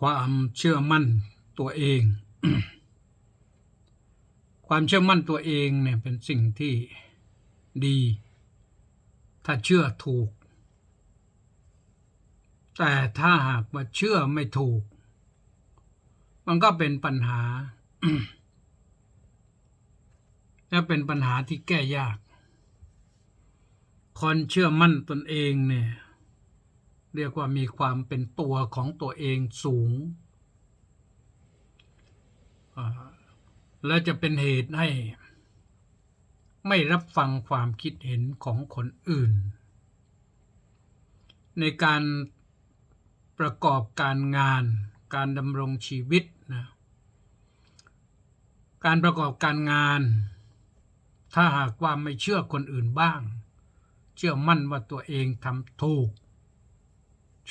ความเชื่อมั่นตัวเอง ความเชื่อมั่นตัวเองเนี่ยเป็นสิ่งที่ดี ถ้าเชื่อถูก แต่ถ้าหากว่าเชื่อไม่ถูก มันก็เป็นปัญหาและเป็นปัญหาที่แก้ยาก คนเชื่อมั่นตนเองเนี่ย เรียกว่ามีความเป็นตัวของตัวเองสูง และจะเป็นเหตุให้ ไม่รับฟังความคิดเห็นของคนอื่น ในการประกอบการงานการดำรงชีวิตนะการประกอบการงาน ถ้าหากว่าไม่เชื่อคนอื่นบ้าง เชื่อมั่นว่าตัวเองทำถูก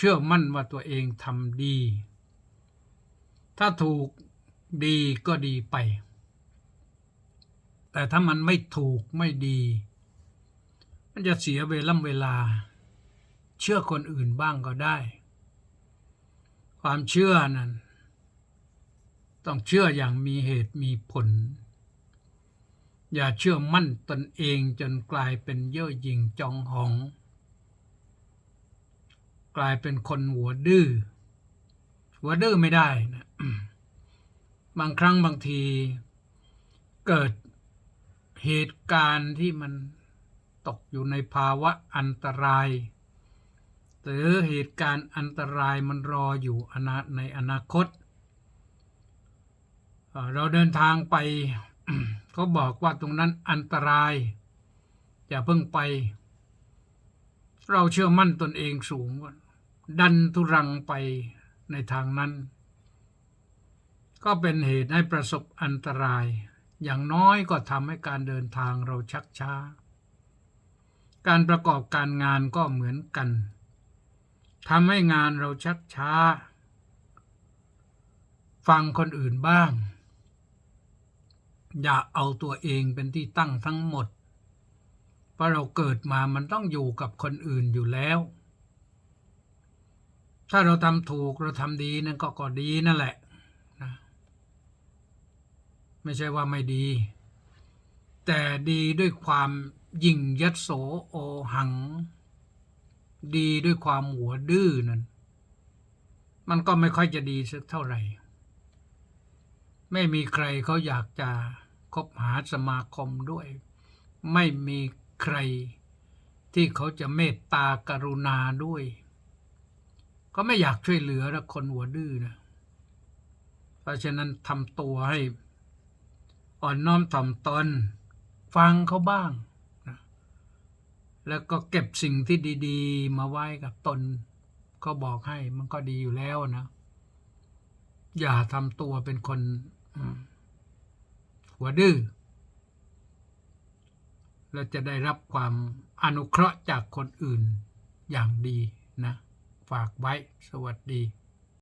เชื่อมั่นว่าตัวเองทำดี ถ้าถูกดีก็ดีไป แต่ถ้ามันไม่ถูกไม่ดี มันจะเสียเวลาเวลา เชื่อคนอื่นบ้างก็ได้ ความเชื่อนั้น ต้องเชื่ออย่างมีเหตุมีผล อย่าเชื่อมั่นตนเองจนกลายเป็นเย่อหยิ่งจองหอง ลายเป็นคนหัวดื้อหัวดื้อไม่ได้นะบางครั้งบางทีเกิดเหตุการณ์ที่มันตกอยู่ในภาวะอันตรายหรือเหตุการณ์อันตรายมันรออยู่อนาในอนาคต เราเดินทางไปเขาบอกว่าตรงนั้นอันตราย อย่าเพิ่งไป เราเชื่อมั่นตนเองสูงก่อน ดันทุรังไปในทางนั้น ก็เป็นเหตุให้ประสบอันตราย อย่างน้อยก็ทำให้การเดินทางเราชักช้า การประกอบการงานก็เหมือนกันทำให้งานเราชักช้า ฟังคนอื่นบ้าง อย่าเอาตัวเองเป็นที่ตั้งทั้งหมด เพราะเราเกิดมามันต้องอยู่กับคนอื่นอยู่แล้ว ถ้าเราทำถูกเราทำดีนั่นก็ก็ดีนั่นแหละนะไม่ใช่ว่าไม่ดี แต่ดีด้วยความยิ่งยัดโสโอหัง ดีด้วยความหัวดื้อนั่นมันก็ไม่ค่อยจะดีสักเท่าไหร่ ไม่มีใครเขาอยากจะคบหาสมาคมด้วย ไม่มีใครที่เขาจะเมตตากรุณาด้วย ก็ไม่อยากช่วยเหลือนะคนหัวดื้อนะ เพราะฉะนั้นทำตัวให้อ่อนน้อมถ่อมตนฟังเขาบ้างนะแล้วก็เก็บสิ่งที่ดีๆ มาไว้กับตนเขาบอกให้มันก็ดีอยู่แล้วนะ อย่าทำตัวเป็นคนหัวดื้อแล้วจะได้รับความอนุเคราะห์จากคนอื่นอย่างดีนะ ฝากไว้ สวัสดี